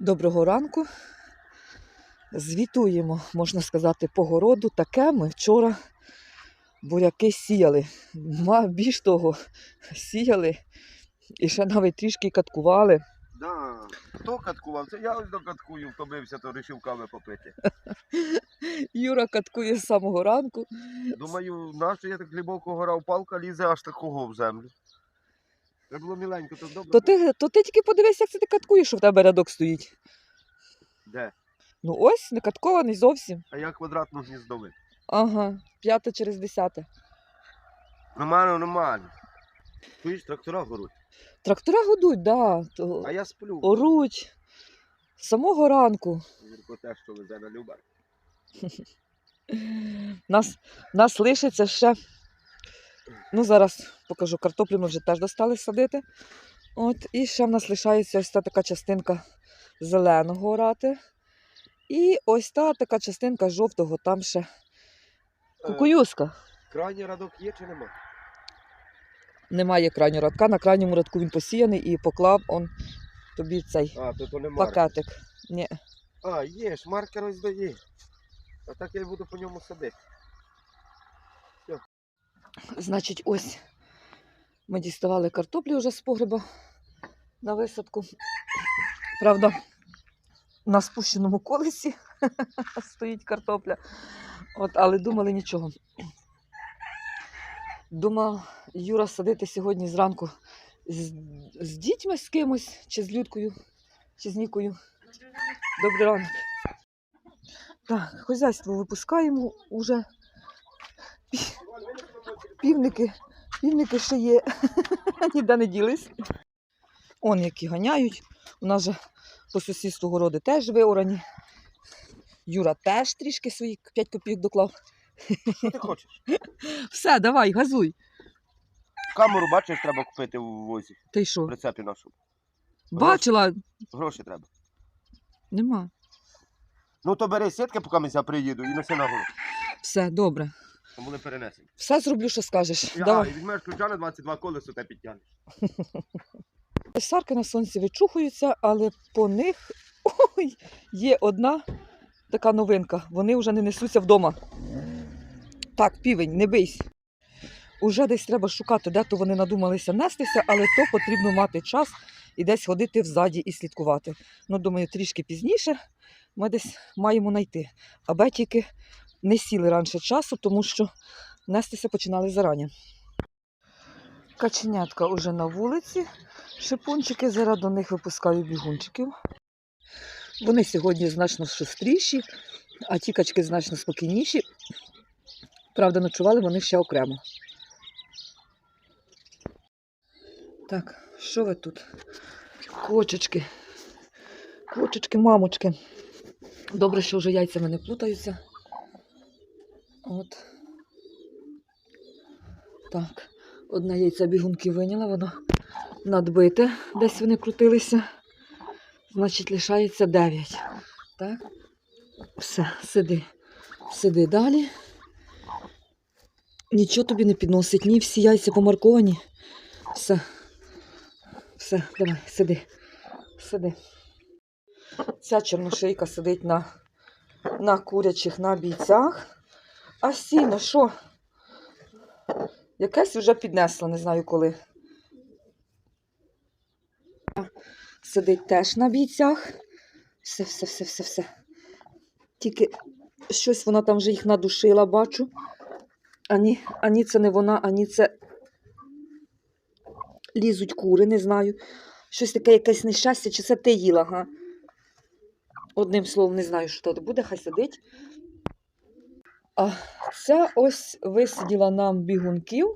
Доброго ранку. Звітуємо, можна сказати, по городу. Таке ми вчора буряки сіяли. Ма, більш того, сіяли і ще навіть трішки каткували. Да. Хто каткував? Це я ось докаткую, втомився, то вирішив кави попити. Юра каткує з самого ранку. Думаю, нащо я так глибоко горав, палка лізе аж такого в землю. Треба було міленько, то добре. То ти, то ти тільки подивись, як це ти каткуєш, що в тебе рядок стоїть. Де? Ну ось, не каткований зовсім. А я квадратну гніздовик. Ага, п'яте через десяте. Нормально, нормально. Чуєш, трактора горуть. Трактора годуть, да, то А я сплю. оруть. З самого ранку. Зірко те, що везе на Любар. Нас, нас лишиться ще. Ну, зараз покажу, картоплю ми вже теж достали садити. От, і ще в нас лишається ось та така частинка зеленого орати. І ось та така частинка жовтого, там ще Е, кукуюзка. Крайній радок є чи нема? Немає крайнього радка. На крайньому радку він посіяний і поклав он тобі цей А, то то не пакетик. Ні. А, є ж, маркер ось дає. А так я буду по ньому садити. Значить, ось ми діставали картоплю вже з погреба на висадку. Правда, на спущеному колесі стоїть картопля. От, але думали нічого. Думав Юра садити сьогодні зранку з, з дітьми з кимось, чи з Людкою, чи з Нікою. Добрий ранок. Так, хазяйство випускаємо уже. Півники, півники ще є, ніде не ділись. Он які ганяють. У нас же по сусідству городи теж виорані. Юра теж трішки свої 5 копійок доклав. Що ти хочеш? Все, давай, газуй. Камеру бачиш, треба купити в возі. Ти В що? прицепі нашому. Бачила? Гроші треба. Нема. Ну то бери сітки, поки я приїду, і носи на голову. Все, добре. Там були перенесені. Все зроблю, що скажеш. Я, Давай. і візьмеш ключа на 22 колесо та підтягнеш. Сарки на сонці відчухуються, але по них ой, є одна така новинка. Вони вже не несуться вдома. Так, півень, не бийся. Уже десь треба шукати, де то вони надумалися нестися, але то потрібно мати час і десь ходити взаді і слідкувати. Ну, думаю, трішки пізніше ми десь маємо знайти. Аби тільки не сіли раніше часу, тому що нестися починали зарані. Каченятка уже на вулиці. Шипунчики, зараз до них випускаю бігунчиків. Вони сьогодні значно шустріші, а ті качки значно спокійніші. Правда, ночували вони ще окремо. Так, що ви тут? Кочечки. Кочечки, мамочки. Добре, що вже яйцями не плутаються. От. Так. Одне яйце бігунки виняла, воно надбите, десь вони крутилися. Значить, лишається 9. Так. Все, сиди. Сиди далі. Нічого тобі не підносить, ні, всі яйця помарковані. Все. Все, давай, сиди. Сиди. Ця чорношийка сидить на, на курячих на бійцях. А сіно, що? Якесь вже піднесла, не знаю коли. Сидить теж на бійцях. Все, все, все, все, все. Тільки щось вона там вже їх надушила, бачу. Ані, ані це не вона, ані це лізуть кури, не знаю. Щось таке якесь нещастя, чи це ти їла, га? Одним словом, не знаю, що то буде, хай сидить. А ця ось висиділа нам бігунків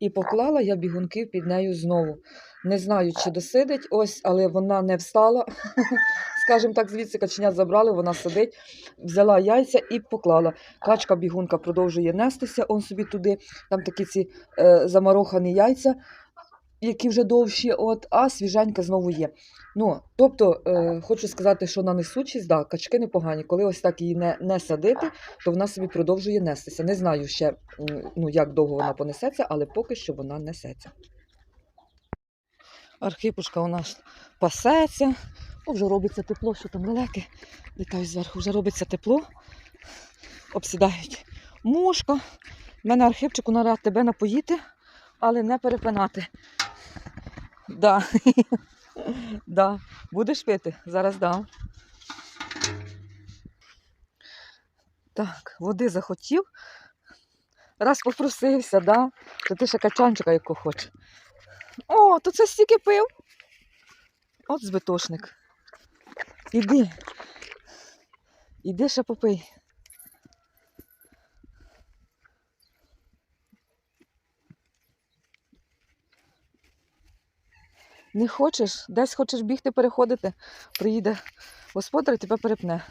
і поклала я бігунків під нею знову. Не знаю, чи досидить ось, але вона не встала. Скажімо так, звідси каченят забрали, вона сидить, взяла яйця і поклала. Качка бігунка продовжує нестися, он собі туди, там такі ці е, замарохані яйця, які вже довші, от, а свіженька знову є. Ну, тобто, е, хочу сказати, що на несучість, да, качки непогані. Коли ось так її не, не садити, то вона собі продовжує нестися. Не знаю ще, ну, як довго вона понесеться, але поки що вона несеться. Архипушка у нас пасеться, О, вже робиться тепло, що там лелеки літають зверху, вже робиться тепло, обсідають мушка. У мене архипчику наряд тебе напоїти, але не перепинати. Да. да. Будеш пити? Зараз дам. Так, води захотів. Раз попросився, да? то ти ще качанчика яку хочеш. О, то це стільки пив. От збитошник. Іди. Іди ще попий. Не хочеш? Десь хочеш бігти, переходити, приїде господар і тебе перепне.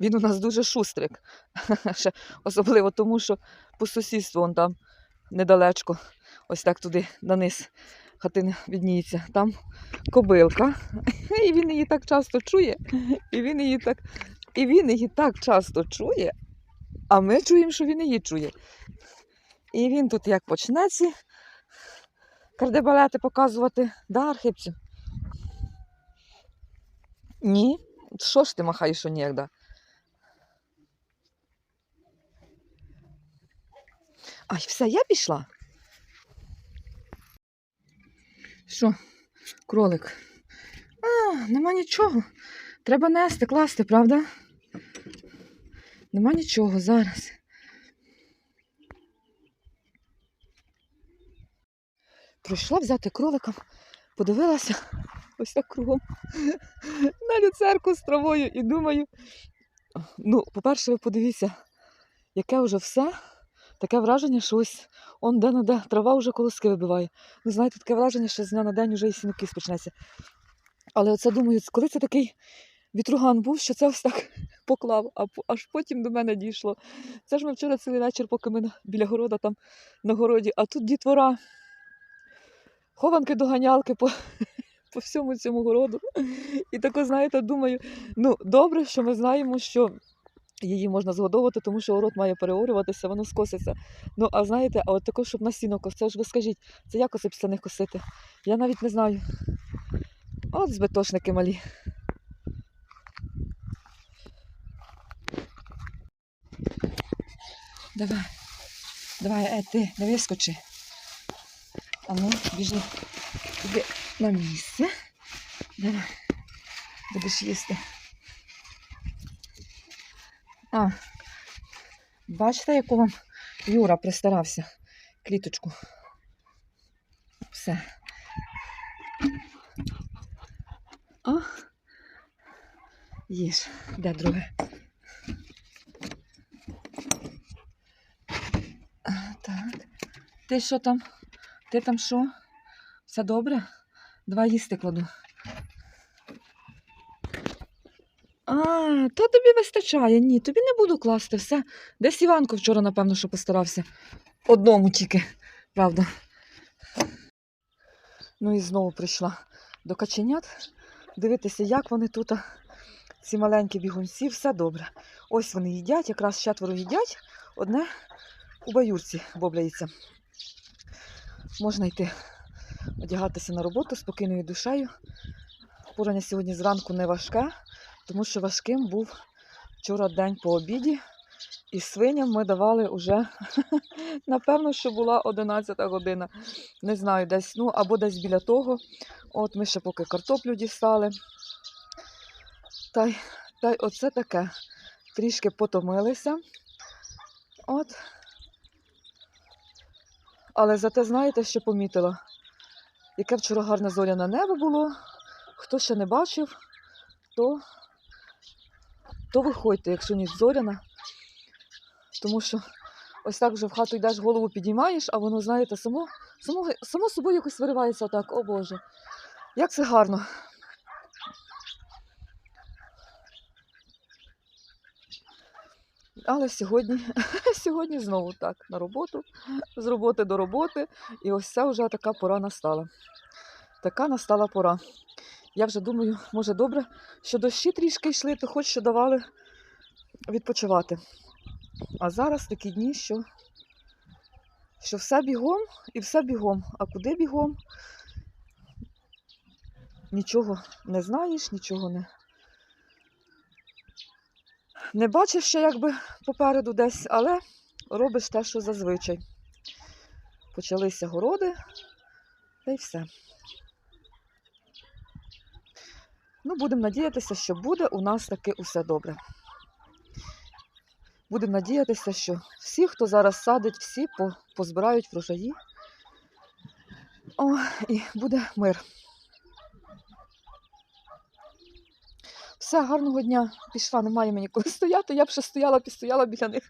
Він у нас дуже шустрик. Ще особливо тому, що по сусідству он там недалечко, ось так туди наниз хатина відніється. Там кобилка. І він її так часто чує, і він її так, і він її так часто чує, а ми чуємо, що він її чує. І він тут як почне ці кардебалети показувати, да, Архипцю? Ні. Що ж ти махаєш що ніяк, да? Ай, все, я пішла. Що, кролик? А, нема нічого. Треба нести, класти, правда? Нема нічого зараз. Прийшла взяти кролика, подивилася ось так кругом на люцерку з травою і думаю. Ну, по-перше, ви подивіться, яке вже все. Таке враження, що ось он де де трава вже колоски вибиває. Ви знаєте, таке враження, що з дня на день вже і сінокіс почнеться. Але оце думаю, коли це такий вітруган був, що це ось так поклав, а аж потім до мене дійшло. Це ж ми вчора цілий вечір, поки ми біля города там на городі, а тут дітвора, хованки доганялки по, по всьому цьому городу. І тако, знаєте, думаю, ну добре, що ми знаємо, що її можна згодовувати, тому що город має переорюватися, воно скоситься. Ну, а знаєте, а от також, щоб на кос, це ж ви скажіть, це як оце після них косити? Я навіть не знаю. От збитошники малі. Давай, давай, е, ти, не вискочи. А ну, біжи. Іди на місце. Давай. Будеш їсти. А, бачите, яку вам Юра пристарався кліточку. Все. О, їж. Де друге? Так. Ти що там? Ти там що? Все добре? Два їсти кладу. А, то тобі вистачає. Ні, тобі не буду класти все. Десь Іванко вчора, напевно, що постарався. Одному тільки, правда. Ну і знову прийшла до каченят. Дивитися, як вони тут, ці маленькі бігунці, все добре. Ось вони їдять, якраз четверо їдять, одне у баюрці бобляється. Можна йти одягатися на роботу спокійною душею. Порання сьогодні зранку не важке, тому що важким був вчора день по обіді. І свиням ми давали вже, напевно, що була 11 година. Не знаю, десь, ну, або десь біля того. От ми ще поки картоплю дістали. Та й, та й оце таке. Трішки потомилися. От. Але зате знаєте, що помітила? Яке вчора гарне зоряне небо було. Хто ще не бачив, то, то виходьте, якщо ніч зоряна. Тому що ось так вже в хату йдеш, голову підіймаєш, а воно, знаєте, само, само, само собою якось виривається так, о Боже. Як це гарно. Але сьогодні, сьогодні знову так, на роботу, з роботи до роботи. І ось це вже така пора настала. Така настала пора. Я вже думаю, може добре, що дощі трішки йшли, то хоч що давали відпочивати. А зараз такі дні, що, що все бігом і все бігом. А куди бігом? нічого не знаєш, нічого не. Не бачиш ще якби попереду десь, але робиш те, що зазвичай. Почалися городи, та й все. Ну, будемо надіятися, що буде у нас таки усе добре. Будемо надіятися, що всі, хто зараз садить, всі позбирають врожаї. О, і буде мир. Все, гарного дня. Пішла, немає мені коли стояти. Я б ще стояла, пістояла біля них.